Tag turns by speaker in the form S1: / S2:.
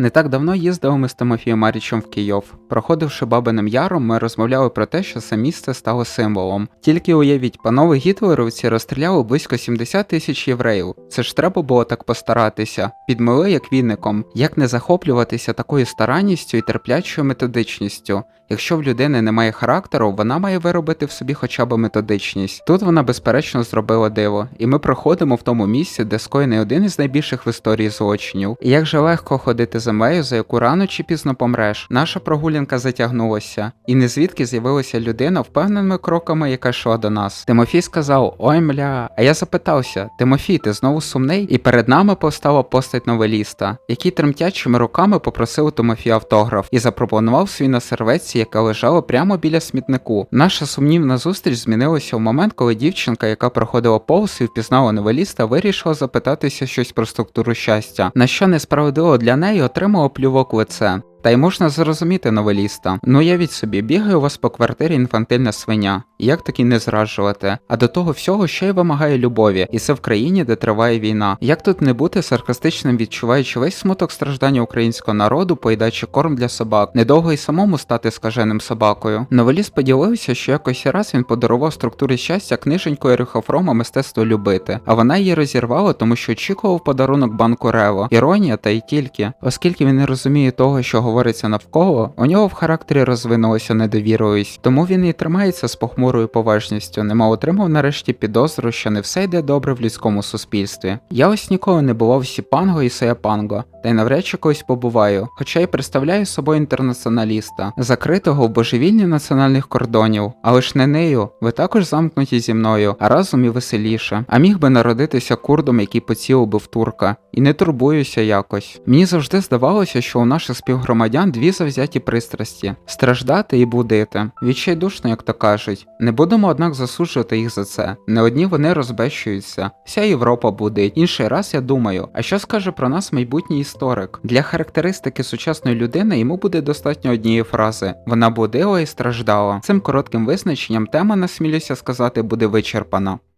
S1: Не так давно їздили ми з Тимофієм Марічем в Київ. Проходивши Бабиним Яром, ми розмовляли про те, що це місце стало символом. Тільки уявіть, панове гітлерівці розстріляли близько 70 тисяч євреїв. Це ж треба було так постаратися. Підмили як віником. Як не захоплюватися такою старанністю і терплячою методичністю? Якщо в людини немає характеру, вона має виробити в собі хоча б методичність. Тут вона безперечно зробила диво, і ми проходимо в тому місці, де скоєний один із найбільших в історії злочинів. І як же легко ходити землею, за яку рано чи пізно помреш. Наша прогулянка затягнулася, і не звідки з'явилася людина впевненими кроками, яка йшла до нас. Тимофій сказав: Ой мля. А я запитався: Тимофій, ти знову сумний? І перед нами постала постать новеліста, який тремтячими руками попросив у Тимофія автограф і запропонував свій на серветці, яка лежала прямо біля смітнику. Наша сумнівна зустріч змінилася в момент, коли дівчинка, яка проходила повз і впізнала новеліста, вирішила запитатися щось про структуру щастя, на що несправедливо для неї отримала плювок в лице. Та й можна зрозуміти новеліста. Ну явіть собі, бігає у вас по квартирі інфантильна свиня. Як таки не зраджувати? А до того всього ще й вимагає любові, і це в країні, де триває війна. Як тут не бути саркастичним, відчуваючи весь смуток страждання українського народу, поїдаючи корм для собак, недовго й самому стати скаженим собакою. Новеліст поділився, що якось раз він подарував структурі щастя книженьку Еріха мистецтво любити, а вона її розірвала, тому що очікував подарунок банку Рево. Іронія та й тільки, оскільки він не розуміє того, що говориться навколо, у нього в характері розвинулася недовіровість, тому він і тримається з похмурою поважністю, нема отримав нарешті підозру, що не все йде добре в людському суспільстві. Я ось ніколи не бував Сіпанго і Сеяпанго, та й навряд чи колись побуваю, хоча й представляю собою інтернаціоналіста, закритого в божевільні національних кордонів, але ж не нею, ви також замкнуті зі мною, а разом і веселіше. А міг би народитися курдом, який поцілив би в турка, і не турбуюся якось. Мені завжди здавалося, що у наших співгромадян дві завзяті пристрасті страждати і будити. Відчайдушно, як то кажуть. Не будемо, однак, засуджувати їх за це. Не одні вони розбещуються, вся Європа будить. Інший раз я думаю, а що скаже про нас майбутній історик? Для характеристики сучасної людини йому буде достатньо однієї фрази: вона будила і страждала. Цим коротким визначенням тема, насмілюся сказати, буде вичерпана.